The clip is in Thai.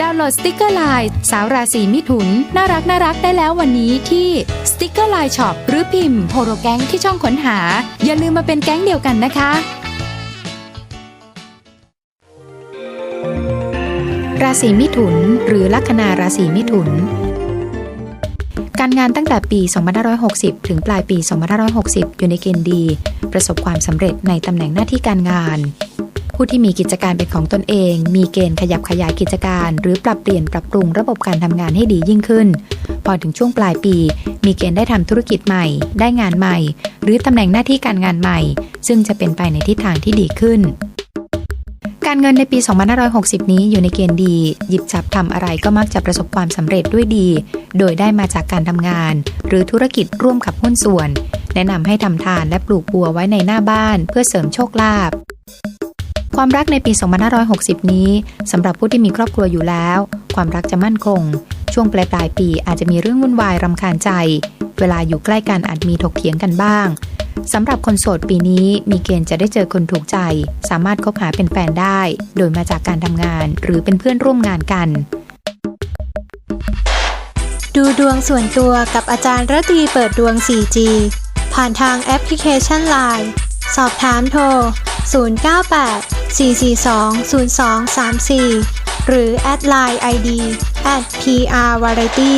ดาวน์โหลดสติกเกอร์ไลน์สาวราศีมิถุน น่ารักน่ารักได้แล้ววันนี้ที่สติกเกอร์ไลน์ช็อปหรือพิมพ์โพโรแก๊งที่ช่องค้นหา อย่าลืมมาเป็นแก๊งเดียวกันนะคะ ราศีมิถุน หรือลัคนาราศีมิถุน การงานตั้งแต่ปี 2560 ถึงปลายปี 2560 อยู่ในเกณฑ์ดี ประสบความสำเร็จในตำแหน่งหน้าที่การงาน ผู้ที่มีกิจการเป็นของตนเอง มีเกณฑ์ขยับขยายกิจการ หรือปรับเปลี่ยนปรับปรุงระบบการทำงานให้ดียิ่งขึ้น พอถึงช่วงปลายปี มีเกณฑ์ได้ทำธุรกิจใหม่ ได้งานใหม่ หรือตำแหน่งหน้าที่การงานใหม่ ซึ่งจะเป็นไปในทิศทางที่ดีขึ้นการเงินในปี 2560 นี้อยู่ในเกณฑ์ดี หยิบจับทำอะไรก็มักจะประสบความสำเร็จด้วยดี โดยได้มาจากการทำงาน หรือธุรกิจร่วมกับหุ้นส่วน แนะนำให้ทำทานและปลูกบัวไว้ในหน้าบ้าน เพื่อเสริมโชคลาภ ความรักในปี 2560 นี้สำหรับผู้ที่มีครอบครัวอยู่แล้ว ความรักจะมั่นคง ช่วงปลายปลายปีอาจจะมีเรื่องวุ่นวายรำคาญใจ เวลาอยู่ใกล้กันอาจมีถกเถียงกันบ้างสำหรับคนโสดปีนี้มีเกณฑ์จะได้เจอคนถูกใจ สามารถคบหาเป็นแฟนได้ โดยมาจากการทำงาน หรือเป็นเพื่อนร่วมงานกัน ดูดวงส่วนตัวกับอาจารย์ระตีเปิดดวง 4G ผ่านทางแอปพลิเคชัน Line สอบถามโทร 098 442 0234 หรือแอดไลน์ ID at PR Variety